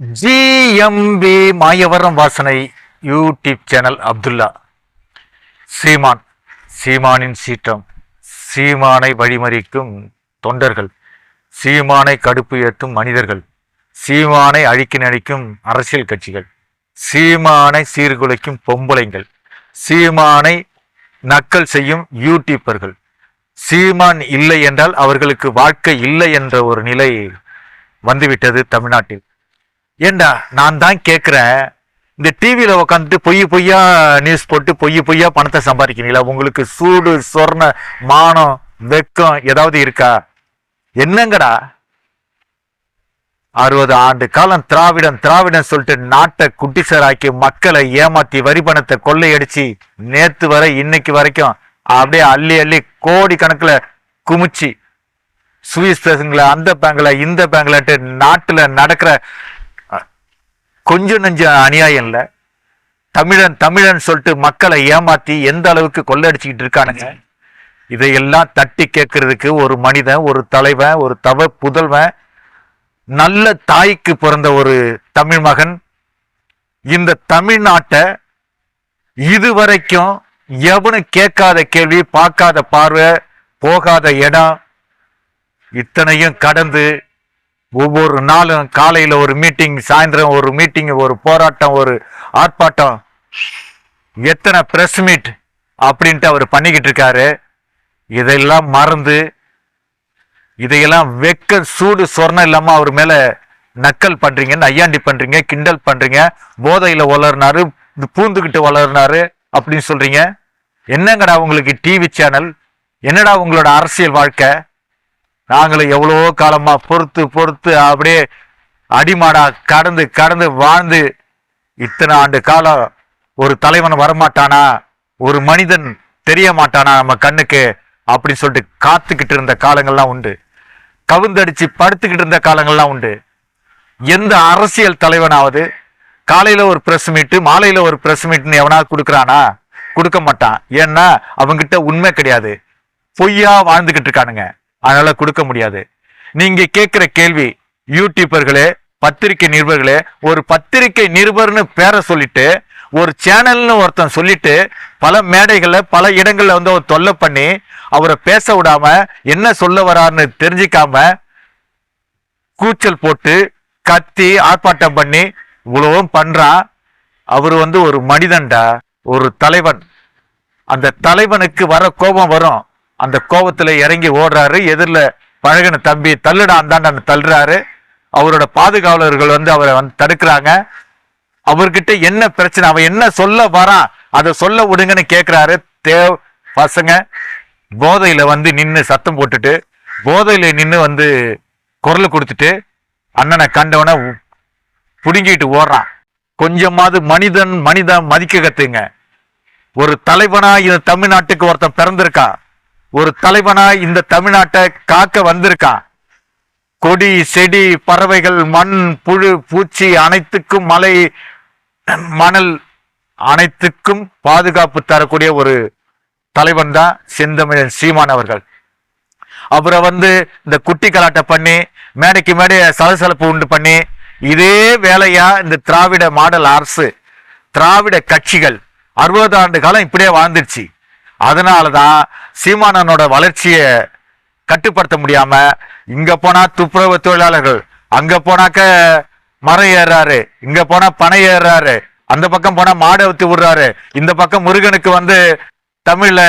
GMP Mayavaram வாசனை YouTube channel Abdullah. Seeman சீமானின் சீற்றம். சீமானை வழிமறிக்கும் தொண்டர்கள். சீமானை கடுப்பு ஏற்றும் மனிதர்கள். சீமானை அழிக்க நடிக்கும் அரசியல் கட்சிகள். சீமானை சீர்குலைக்கும் பொம்பளைங்கள். சீமானை நக்கல் செய்யும் யூடியூப்பர்கள். சீமான் இல்லை என்றால் அவர்களுக்கு வாழ்க்கை இல்லை என்ற ஒரு நிலை வந்துவிட்டது தமிழ்நாட்டில். ஏண்டா நான் தான் கேட்குறேன் இந்த டிவியில உட்காந்துட்டு பொய் பொய்யா நியூஸ் போட்டு பொய் பொய்யா பணத்தை சம்பாதிக்கிறீங்களா? உங்களுக்கு சூடு சொர்ண மானம் வெக்கம் ஏதாவது இருக்கா? என்னங்கடா? அறுபது ஆண்டு காலம் திராவிடம் திராவிடம் சொல்லிட்டு நாட்டை குட்டிசராக்கி மக்களை ஏமாத்தி வரி பணத்தை கொள்ளையடிச்சு நேத்து வரை இன்னைக்கு வரைக்கும் அப்படியே அள்ளி அள்ளி கோடி கணக்குல குமிச்சு. சுவிஸ் பேங்குல அந்த பேங்க்ல இந்த பேங்கில்ட்டு நாட்டுல நடக்கிற கொஞ்சம் நெஞ்சம் அநியாயம் இல்லை. தமிழன் தமிழன் சொல்லிட்டு மக்களை ஏமாத்தி எந்த அளவுக்கு கொள்ளடிச்சுக்கிட்டு இருக்கானுங்க? இதையெல்லாம் தட்டி கேட்கறதுக்கு ஒரு மனிதன் ஒரு தலைவன் ஒரு தவ புதல்வன் நல்ல தாய்க்கு பிறந்த ஒரு தமிழ் மகன். இந்த தமிழ்நாட்டை இதுவரைக்கும் எவனும் கேட்காத கேள்வி பார்க்காத பார்வை போகாத இடம் இத்தனையும் கடந்து ஒவ்வொரு நாளும் காலையில ஒரு மீட்டிங் சாயந்தரம் ஒரு மீட்டிங் ஒரு போராட்டம் ஒரு ஆர்ப்பாட்டம். எத்தனை பிரஸ் மீட் அப்படின்ட்டு அவர் பண்ணிக்கிட்டு இருக்காரு. இதெல்லாம் மறந்து இதையெல்லாம் வெக்க சூடு சொர்ணம் இல்லாம அவர் மேல நக்கல் பண்றீங்க நையாண்டி பண்றீங்க கிண்டல் பண்றீங்க. போதையில வளர்னாரு பூந்துக்கிட்டு வளர்னாரு அப்படின்னு சொல்றீங்க. என்னங்கடா உங்களுக்கு டிவி சேனல் என்னடா உங்களோட அரசியல் வாழ்க்கை? நாங்களும் எவ்வளோ காலமாக பொறுத்து பொறுத்து அப்படியே அடிமாடா கடந்து கடந்து வாழ்ந்து இத்தனை ஆண்டு காலம் ஒரு தலைவன் வரமாட்டானா? ஒரு மனிதன் தெரிய மாட்டானா நம்ம கண்ணுக்கு? அப்படின்னு சொல்லிட்டு காத்துக்கிட்டு இருந்த காலங்கள்லாம் உண்டு. கவுந்தடிச்சு படுத்துக்கிட்டு இருந்த காலங்கள்லாம் உண்டு. எந்த அரசியல் தலைவனாவது காலையில் ஒரு ப்ரெஸ் மீட்டு மாலையில் ஒரு ப்ரெஸ் மீட்னு எவனாவது கொடுக்குறானா? கொடுக்க மாட்டான். ஏன்னா அவங்ககிட்ட உண்மை கிடையாது. பொய்யா வாழ்ந்துக்கிட்டு இருக்கானுங்க. அதனால கொடுக்க முடியாது. நீங்க கேட்கிற கேள்வி யூடியூபர்களே பத்திரிகை நிருபர்களே ஒரு பத்திரிகை நிருபர்னு பேரை சொல்லிட்டு ஒரு சேனல்னு ஒருத்தன் சொல்லிட்டு பல மேடைகள்ல பல இடங்கள்ல வந்து அவர் தொல்லை பண்ணி அவரை பேச விடாம என்ன சொல்ல வராருன்னு தெரிஞ்சுக்காம கூச்சல் போட்டு கத்தி ஆர்ப்பாட்டம் பண்ணி இவ்வளவும் பண்றான் அவர் வந்து ஒரு மனிதன்டா ஒரு தலைவன். அந்த தலைவனுக்கு வர கோபம் வரும். அந்த கோபத்தில் இறங்கி ஓடுறாரு. எதிரில் பழகின தம்பி தள்ளுடா அந்தாண்ட தள்ளுறாரு. அவரோட பாதுகாவலர்கள் வந்து அவரை வந்து தடுக்கிறாங்க. அவர்கிட்ட என்ன பிரச்சனை அவன் என்ன சொல்ல வரான் அதை சொல்ல விடுங்கன்னு கேட்குறாரு தே பசங்க போதையில் வந்து நின்று சத்தம் போட்டுட்டு போதையில் நின்று வந்து குரல் கொடுத்துட்டு அண்ணனை கண்டவனை புடுங்கிட்டு ஓடுறான். கொஞ்சமாவது மனிதன் மனிதன் மதிக்க கத்துங்க. ஒரு தலைவனா இது தமிழ்நாட்டுக்கு ஒருத்தன் பிறந்திருக்கான். ஒரு தலைவனா இந்த தமிழ்நாட்டை காக்க வந்திருக்கான் கொடி செடி பறவைகள் மண் புழு பூச்சி அனைத்துக்கும் மலை மணல் அனைத்துக்கும் பாதுகாப்பு தரக்கூடிய ஒரு தலைவன் தான் செந்தமிழன் சீமான் அவர்கள். அவரை வந்து இந்த குட்டி கலாட்டை பண்ணி மேடைக்கு மேடையை சலசலப்பு உண்டு பண்ணி இதே வேலையா இந்த திராவிட மாடல் அரசு திராவிட கட்சிகள் அறுபது ஆண்டு காலம் இப்படியே வாழ்ந்துருச்சு அதனாலதான் சீமானனோட வளர்ச்சியை கட்டுப்படுத்த முடியாம இங்க போனா துப்புரவு தொழிலாளர்கள் அங்க போனாக்க மரம் ஏறுறாரு இங்க போனா பனை ஏறுறாரு அந்த பக்கம் போனா மாடை ஊத்தி விடுறாரு இந்த பக்கம் முருகனுக்கு வந்து தமிழ்ல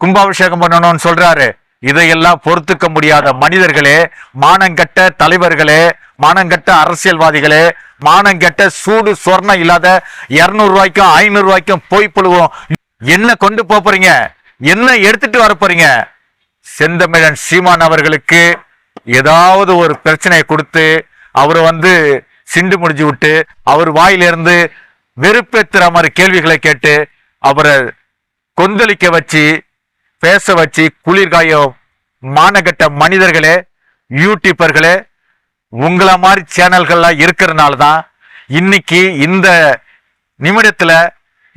கும்பாபிஷேகம் பண்ணணும்னு சொல்றாரு. இதையெல்லாம் பொறுத்துக்க முடியாத மனிதர்களே மானங்கட்ட தலைவர்களே மானங்கட்ட அரசியல்வாதிகளே மானங்கட்ட சூடு சொர்ணம் இல்லாத இருநூறு ரூபாய்க்கும் ஐநூறு ரூபாய்க்கும் போய் புழுவோம். என்ன கொண்டு போறீங்க? என்ன எடுத்துட்டு வர போறீங்க? செந்தமிழன் சீமான் அவர்களுக்கு ஏதாவது ஒரு பிரச்சனையை கொடுத்து அவரை வந்து சிண்டு முடிஞ்சு விட்டு அவர் வாயிலிருந்து வெறுப்பேத்துற மாதிரி கேள்விகளை கேட்டு அவரை கொந்தளிக்க வச்சு பேச வச்சு குளிர்காய மானகட்ட மனிதர்களே யூடியூபர்களே உங்கள மாதிரி சேனல்கள்லாம் இருக்கிறதுனால தான் இன்னைக்கு இந்த நிமிடத்தில்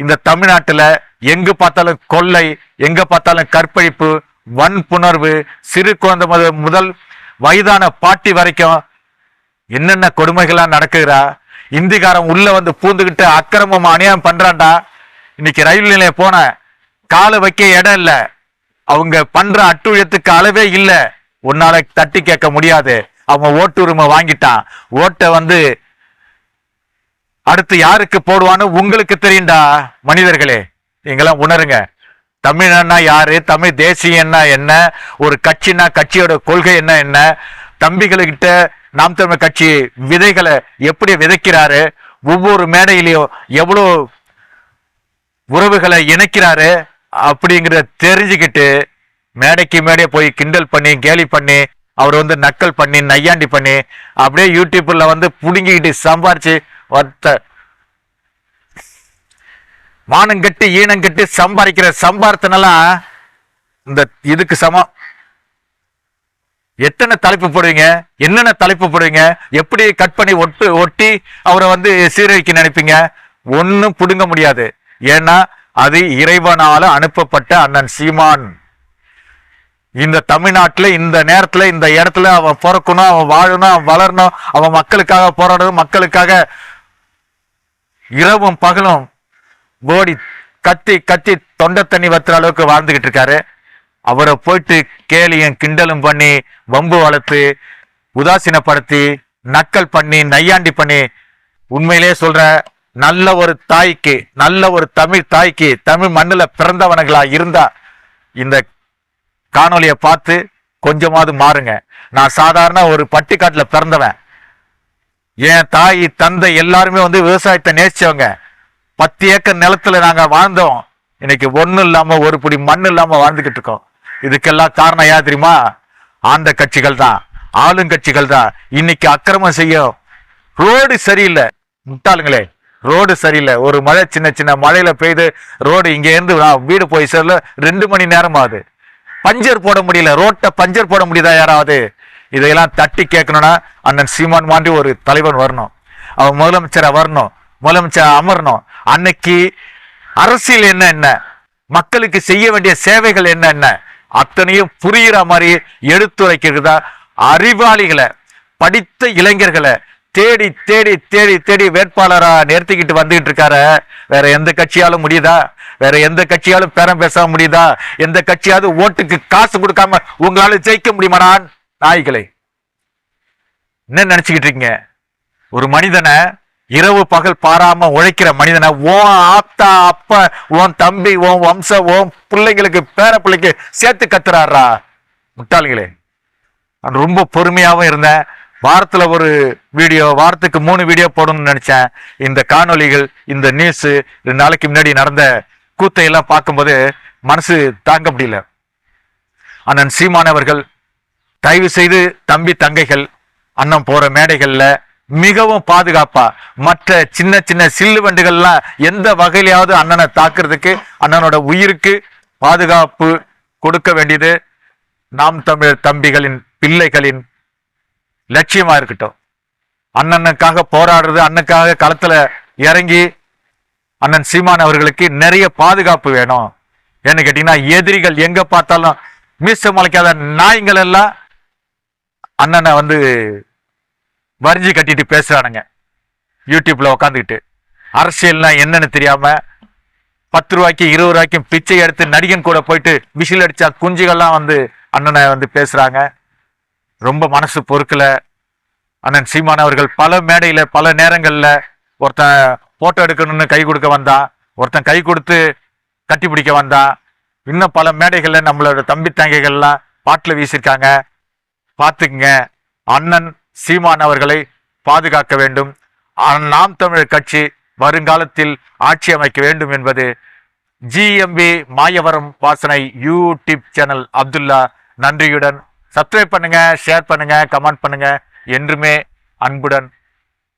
இந்த தமிழ்நாட்டில் எங்கு பார்த்தாலும் கொள்ளை எங்க பார்த்தாலும் கற்பழிப்பு வன்புணர்வு சிறு குழந்தை முதல் முதல் வயதான பாட்டி வரைக்கும் என்னென்ன கொடுமைகள்லாம் நடக்குகிறா இந்திக்காரன் உள்ள வந்து பூந்துக்கிட்டு அக்கிரமம் அநியாயம் பண்றான்டா. இன்னைக்கு ரயில் நிலையம் போன காலை வைக்க இடம் இல்லை. அவங்க பண்ற அட்டுழியத்துக்கு அளவே இல்லை. உன்னால தட்டி கேட்க முடியாது. அவன் ஓட்டு உரிமை வாங்கிட்டான். ஓட்டை வந்து அடுத்து யாருக்கு போடுவான்னு உங்களுக்கு தெரியும்டா மனிதர்களே நீங்களாம் உணருங்க. தமிழன்னா யாரு? தமிழ் தேசியன்னா என்ன? ஒரு கட்சினா கட்சியோட கொள்கை என்ன என்ன? தம்பிகளுக்கிட்ட நாம் தமிழ் கட்சி விதைகளை எப்படி விதைக்கிறாரு? ஒவ்வொரு மேடையிலையும் எவ்வளோ உறவுகளை இணைக்கிறாரு? அப்படிங்கிறத தெரிஞ்சுக்கிட்டு மேடைக்கு மேடையே போய் கிண்டல் பண்ணி கேலி பண்ணி அவர் வந்து நக்கல் பண்ணி நையாண்டி பண்ணி அப்படியே யூடியூப்பில் வந்து புடுங்கிக்கிட்டு சம்பாரிச்சு வத்த. மானங்கட்டு ஈனங்கட்டு சம்பாதிக்கிற சம்பாரத்தனெல்லாம் இந்த இதுக்கு சமம். எத்தனை தலைப்பு போடுவீங்க? என்னென்ன தலைப்பு போடுவீங்க? எப்படி கட் பண்ணி ஒட்டு ஒட்டி அவரை வந்து சீரழிக்க நினைப்பீங்க? ஒன்றும் பிடுங்க முடியாது. ஏன்னா அது இறைவனால அனுப்பப்பட்ட அண்ணன் சீமான். இந்த தமிழ்நாட்டில் இந்த நேரத்தில் இந்த இடத்துல அவன் பிறக்கணும் அவன் வாழணும் அவன் வளரணும் அவன் மக்களுக்காக போராடணும் மக்களுக்காக இரவும் பகலும் ஓடி கத்தி கத்தி தொண்டை தண்ணி வத்துற அளவுக்கு வாழ்ந்துகிட்டு இருக்காரு. அவரை போயிட்டு கேலியும் கிண்டலும் பண்ணி வம்பு வளர்த்து உதாசீனப்படுத்தி நக்கல் பண்ணி நையாண்டி பண்ணி உண்மையிலே சொல்ற நல்ல ஒரு தாய்க்கு நல்ல ஒரு தமிழ் தாய்க்கு தமிழ் மண்ணில் பிறந்தவனுங்களா இருந்தா இந்த காணொலியை பார்த்து கொஞ்சமாவது மாறுங்க. நான் சாதாரண ஒரு பட்டிக்காட்டில் பிறந்தவன். என் தாய் தந்தை எல்லாருமே வந்து விவசாயத்தை நேசிச்சவங்க. பத்து ஏக்கர் நிலத்துல நாங்க வாழ்ந்தோம். இன்னைக்கு ஒன்றும் இல்லாம ஒரு பிடி மண் இல்லாம வாழ்ந்துகிட்டு இருக்கோம். இதுக்கெல்லாம் காரணம் ஏன் தெரியுமா? ஆண்ட கட்சிகள் தான். ஆளுங்கட்சிகள் தான். இன்னைக்கு அக்கிரமம் செய்யும். ரோடு சரியில்லை. முட்டாளுங்களே ரோடு சரியில்லை. ஒரு மழை சின்ன சின்ன மழையில பெய்து ரோடு இங்க இருந்து வீடு போய் சேரல. ரெண்டு மணி நேரம் ஆகுது பஞ்சர் போட முடியல. ரோட்டை பஞ்சர் போட முடியுதா யாராவது? இதையெல்லாம் தட்டி கேட்கணும்னா அண்ணன் சீமான் மாதிரி ஒரு தலைவன் வரணும். அவன் முதலமைச்சராக வரணும். முதலமைச்சர் அமரணும். அன்னைக்கு அரசியல் என்ன என்ன? மக்களுக்கு செய்ய வேண்டிய சேவைகள் என்ன என்ன? அத்தனையும் புரிகிற மாதிரி எடுத்துரைக்கிறதா அறிவாளிகளை படித்த இளைஞர்களை தேடி தேடி தேடி தேடி வேட்பாளராக நிறுத்திக்கிட்டு வந்துகிட்டு இருக்காரு. வேற எந்த கட்சியாலும் முடியுதா? வேற எந்த கட்சியாலும் பேரம் பேச முடியுதா? எந்த கட்சியாவது ஓட்டுக்கு காசு கொடுக்காம உங்களால ஜெயிக்க முடியுமாடான்? நாய்களை என்ன நினைச்சுக்கிட்டு இருக்கீங்க? ஒரு மனிதனை இரவு பகல் பாராம உழைக்கிற மனிதனை ஓன் ஆப்தா அப்பா உன் தம்பி உன் வம்சம் உன் பிள்ளைங்களுக்கு பேர பிள்ளைக்கு சேர்த்து கத்துறாரா? முட்டாளிகளே நான் ரொம்ப பொறுமையாகவும் இருந்தேன். வாரத்தில் ஒரு வீடியோ வாரத்துக்கு மூணு வீடியோ போடணும்னு நினச்சேன். இந்த காணொளிகள் இந்த நியூஸு ரெண்டு நாளைக்கு முன்னாடி நடந்த கூத்தையெல்லாம் பார்க்கும்போது மனசு தாங்க முடியல. அண்ணன் சீமானவர்கள் தயவு செய்து தம்பி தங்கைகள் அண்ணன் போற மேடைகள்ல மிகவும் பாதுகாப்பா மற்ற சின்ன சின்ன சில்லு வண்டுகள்லாம் எந்த வகையிலையாவது அண்ணனை தாக்குறதுக்கு அண்ணனோட உயிருக்கு பாதுகாப்பு கொடுக்க வேண்டியது நாம் தமிழர் தம்பிகளின் பிள்ளைகளின் லட்சியமா இருக்கட்டும். அண்ணனுக்காக போராடுறது அண்ணனுக்காக களத்துல இறங்கி அண்ணன் சீமான் அவர்களுக்கு நிறைய பாதுகாப்பு வேணும். ஏன்னு கேட்டீங்கன்னா எதிரிகள் எங்க பார்த்தாலும் மீச முளைக்காத நாய்கள் எல்லாம் அண்ணனை வந்து வரிஞ்சு கட்டிட்டு பேசுறானுங்க. யூடியூப்ல உட்காந்துக்கிட்டு அரசியல்னா என்னன்னு தெரியாம பத்து ரூபாய்க்கு இருபது ரூபாய்க்கும் பிச்சை எடுத்து நடிகன் கூட போயிட்டு விசில் அடிச்சா குஞ்சுகள்லாம் வந்து அண்ணனை வந்து பேசுறாங்க. ரொம்ப மனசு பொறுக்கல. அண்ணன் சீமான் அவர்கள் பல மேடையில பல நேரங்கள்ல ஒருத்தன் போட்டோ எடுக்கணும்னு கை கொடுக்க வந்தான். ஒருத்தன் கை கொடுத்து கட்டி பிடிக்க வந்தான். இன்னும் பல மேடைகள்ல நம்மளோட தம்பி தங்கைகள்லாம் பாட்டில் வீசியிருக்காங்க பார்த்துக்குங்க. அண்ணன் சீமான் அவர்களை பாதுகாக்க வேண்டும். நாம் தமிழர் கட்சி வருங்காலத்தில் ஆட்சி அமைக்க வேண்டும் என்பது ஜிஎம்பி மாயவரம் வாசனை யூடியூப் சேனல் அப்துல்லா நன்றியுடன் சப்ஸ்கிரைப் பண்ணுங்க ஷேர் பண்ணுங்க கமெண்ட் பண்ணுங்க. என்றுமே அன்புடன்